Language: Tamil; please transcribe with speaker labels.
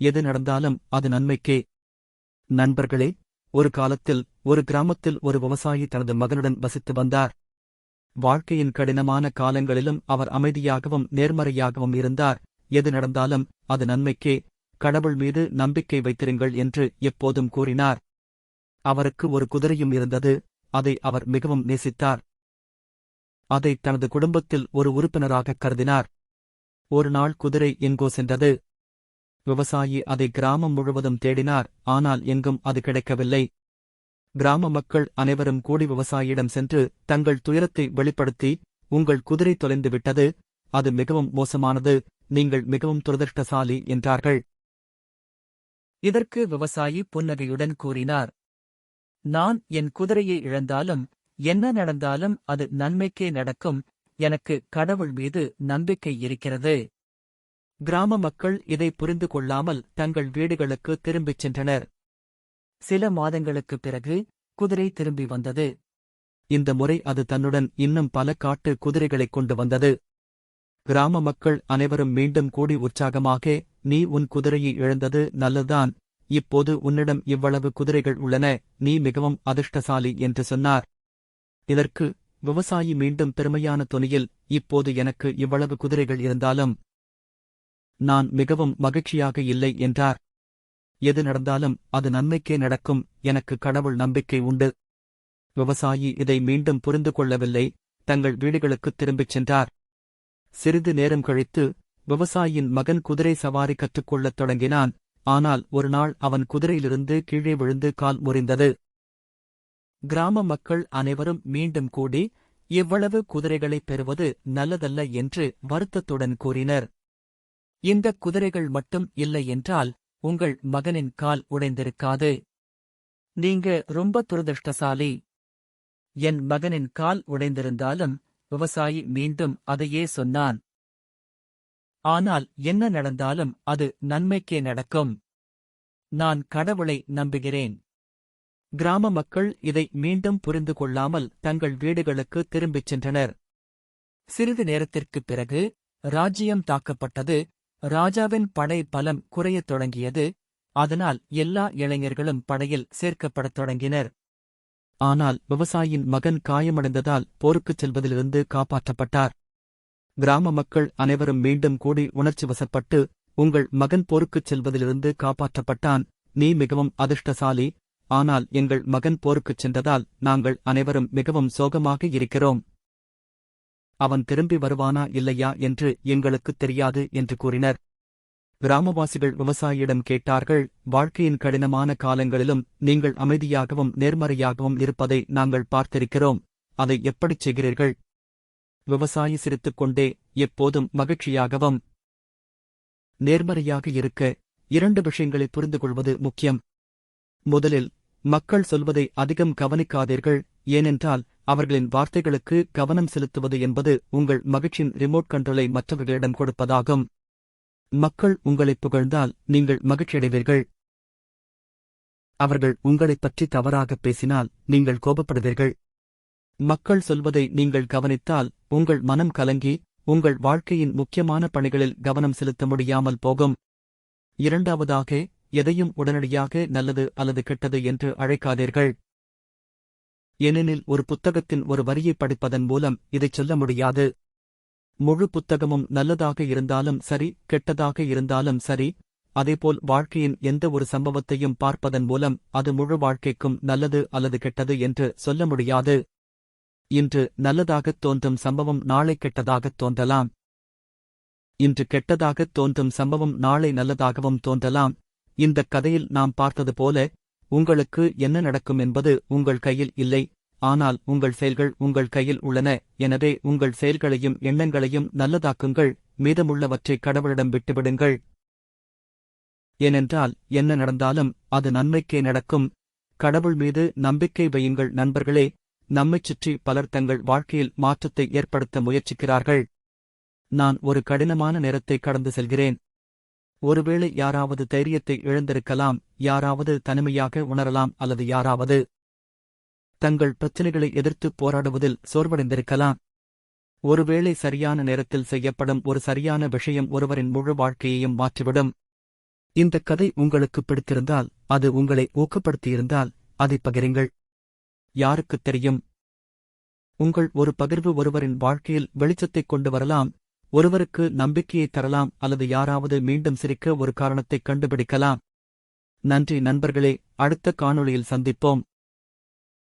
Speaker 1: எது நடந்தாலும் அது நன்மைக்கே. நண்பர்களே ஒரு காலத்தில் ஒரு கிராமத்தில் ஒரு விவசாயி தனது மகனுடன் வசித்து வந்தார். வாழ்க்கையின் கடினமான காலங்களிலும் அவர் அமைதியாகவும் நேர்மறையாகவும் இருந்தார். எது நடந்தாலும் அது நன்மைக்கே. கடவுள் மீது நம்பிக்கை வைத்திருங்கள் என்று எப்போதும் கூறினார். அவருக்கு ஒரு குதிரையும் இருந்தது அதை அவர் மிகவும் நேசித்தார். அதை தனது குடும்பத்தில் ஒரு உறுப்பினராக கருதினார். ஒரு நாள் குதிரை எங்கோ சென்றது. விவசாயி அதை கிராமம் முழுவதும் தேடினார் ஆனால் எங்கும் அது கிடைக்கவில்லை. கிராம மக்கள் அனைவரும் கூடி விவசாயியிடம் சென்று தங்கள் துயரத்தை வெளிப்படுத்தி உங்கள் குதிரை தொலைந்து விட்டது அது மிகவும் மோசமானது நீங்கள் மிகவும் துரதிருஷ்டசாலி என்றார்கள். இதற்கு விவசாயி புன்னகையுடன் கூறினார் நான் என் குதிரையை இழந்தாலும் என்ன நடந்தாலும் அது நன்மைக்கே நடக்கும் எனக்கு கடவுள் மீது நம்பிக்கை இருக்கிறது. கிராம மக்கள் இதை புரிந்து கொள்ளாமல் தங்கள் வீடுகளுக்கு திரும்பிச் சென்றனர். சில மாதங்களுக்குப் பிறகு குதிரை திரும்பி வந்தது. இந்த முறை அது தன்னுடன் இன்னும் பல காட்டு குதிரைகளைக் கொண்டு வந்தது. கிராம மக்கள் அனைவரும் மீண்டும் கூடி உற்சாகமாக நீ உன் குதிரையை இழந்தது நல்லதுதான். இப்போது உன்னிடம் இவ்வளவு குதிரைகள் உள்ளன. நீ மிகவும் அதிர்ஷ்டசாலி என்று சொன்னார். இதற்கு விவசாயி மீண்டும் பெருமையான தொனியில் இப்போது எனக்கு இவ்வளவு குதிரைகள் இருந்தாலும் நான் மிகவும் மகிழ்ச்சியாக இல்லை என்றார். எது நடந்தாலும் அது நன்மைக்கே நடக்கும் எனக்கு கடவுள் நம்பிக்கை உண்டு. விவசாயி இதை மீண்டும் புரிந்து கொள்ளவில்லை தங்கள் வீடுகளுக்குத் திரும்பிச் சென்றார். சிறிது நேரம் கழித்து விவசாயியின் மகன் குதிரை சவாரி கற்றுக்கொள்ளத் தொடங்கினான் ஆனால் ஒரு நாள் அவன் குதிரையிலிருந்து கீழே விழுந்து கால் முறிந்தது. கிராம மக்கள் அனைவரும் மீண்டும் கூடி இவ்வளவு குதிரைகளைப் பெறுவது நல்லதல்ல என்று வருத்தத்துடன் கூறினர். இந்த குதிரைகள் மட்டும் இல்லை என்றால் உங்கள் மகனின் கால் உடைந்திருக்காது. நீங்க ரொம்ப துரதிருஷ்டசாலி. என் மகனின் கால் உடைந்திருந்தாலும் விவசாயி மீண்டும் அதையே சொன்னான். ஆனால் என்ன நடந்தாலும் அது நன்மைக்கே நடக்கும். நான் கடவுளை நம்புகிறேன். கிராம மக்கள் இதை மீண்டும் புரிந்து கொள்ளாமல் தங்கள் வீடுகளுக்கு திரும்பிச் சென்றனர். சிறிது நேரத்திற்குப் பிறகு ராஜ்யம் தாக்கப்பட்டது. ராஜாவின் படை பலம் குறையத் தொடங்கியது. அதனால் எல்லா இளைஞர்களும் படையில் சேர்க்கப்படத் தொடங்கினர். ஆனால் விவசாயியின் மகன் காயமடைந்ததால் போருக்குச் செல்வதிலிருந்து காப்பாற்றப்பட்டார். கிராம மக்கள் அனைவரும் மீண்டும் கூடி உணர்ச்சி வசப்பட்டு உங்கள் மகன் போருக்குச் செல்வதிலிருந்து காப்பாற்றப்பட்டான். நீ மிகவும் அதிர்ஷ்டசாலி. ஆனால் எங்கள் மகன் போருக்குச் சென்றதால் நாங்கள் அனைவரும் மிகவும் சோகமாக இருக்கிறோம். அவன் திரும்பி வருவானா இல்லையா என்று எங்களுக்குத் தெரியாது என்று கூறினர். கிராமவாசிகள் விவசாயியிடம் கேட்டார்கள் வாழ்க்கையின் கடினமான காலங்களிலும் நீங்கள் அமைதியாகவும் நேர்மறையாகவும் இருப்பதை நாங்கள் பார்த்திருக்கிறோம். அதை எப்படிச் செய்கிறீர்கள்? விவசாயி சிரித்துக் கொண்டே எப்போதும் மகிழ்ச்சியாகவும் நேர்மறையாக இருக்க. இரண்டு விஷயங்களை புரிந்து கொள்வது முக்கியம். முதலில் மக்கள் சொல்வதை அதிகம் கவனிக்காதீர்கள். ஏனென்றால் அவர்களின் வார்த்தைகளுக்கு கவனம் செலுத்துவது என்பது உங்கள் மகிழ்ச்சியின் ரிமோட் கண்ட்ரோலை மற்றவர்களிடம் கொடுப்பதாகும். மக்கள் உங்களைப் புகழ்ந்தால் நீங்கள் மகிழ்ச்சியடைவீர்கள். அவர்கள் உங்களைப் பற்றி தவறாகப் பேசினால் நீங்கள் கோபப்படுவீர்கள். மக்கள் சொல்வதை நீங்கள் கவனித்தால் உங்கள் மனம் கலங்கி உங்கள் வாழ்க்கையின் முக்கியமான பணிகளில் கவனம் செலுத்த முடியாமல் போகும். இரண்டாவதாக எதையும் உடனடியாக நல்லது அல்லது கெட்டது என்று அழைக்காதீர்கள். ஏனெனில் ஒரு புத்தகத்தின் ஒரு வரியை படிப்பதன் மூலம் இதைச் சொல்ல முடியாது. முழு புத்தகமும் நல்லதாக இருந்தாலும் சரி கெட்டதாக இருந்தாலும் சரி அதேபோல் வாழ்க்கையின் எந்த ஒரு சம்பவத்தையும் பார்ப்பதன் மூலம் அது முழு வாழ்க்கைக்கும் நல்லது அல்லது கெட்டது என்று சொல்ல முடியாது. இன்று நல்லதாகத் தோன்றும் சம்பவம் நாளை கெட்டதாகத் தோன்றலாம். இன்று கெட்டதாகத் தோன்றும் சம்பவம் நாளை நல்லதாகவும் தோன்றலாம். இந்தக் கதையில் நாம் பார்த்தது போல உங்களுக்கு என்ன நடக்கும் என்பது உங்கள் கையில் இல்லை ஆனால் உங்கள் செயல்கள் உங்கள் கையில் உள்ளன எனவே உங்கள் செயல்களையும் எண்ணங்களையும் நல்லதாக்குங்கள் மீதமுள்ளவற்றை கடவுளிடம் விட்டுவிடுங்கள். ஏனென்றால் என்ன நடந்தாலும் அது நன்மைக்கே நடக்கும். கடவுள் மீது நம்பிக்கை வையுங்கள் நண்பர்களே நம்மைச் சுற்றி பலர் தங்கள் வாழ்க்கையில் மாற்றத்தை ஏற்படுத்த முயற்சிக்கிறார்கள். நான் ஒரு கடினமான நேரத்தை கடந்து செல்கிறேன். ஒருவேளை யாராவது தைரியத்தை இழந்திருக்கலாம் யாராவது தனிமையாக உணரலாம் அல்லது யாராவது தங்கள் பிரச்சினைகளை எதிர்த்து போராடுவதில் சோர்வடைந்திருக்கலாம். ஒருவேளை சரியான நேரத்தில் செய்யப்படும் ஒரு சரியான விஷயம் ஒருவரின் முழு வாழ்க்கையையும் மாற்றிவிடும். இந்த கதை உங்களுக்கு பிடித்திருந்தால் அது உங்களை ஊக்கப்படுத்தியிருந்தால் அதை பகிருங்கள். யாருக்குத் தெரியும்? உங்கள் ஒரு பகிர்வு ஒருவரின் வாழ்க்கையில் வெளிச்சத்தைக் கொண்டு வரலாம் ஒருவருக்கு நம்பிக்கையை தரலாம் அல்லது யாராவது மீண்டும் சிரிக்க ஒரு காரணத்தைக் கண்டுபிடிக்கலாம். நன்றி நண்பர்களே அடுத்த காணொளியில் சந்திப்போம்.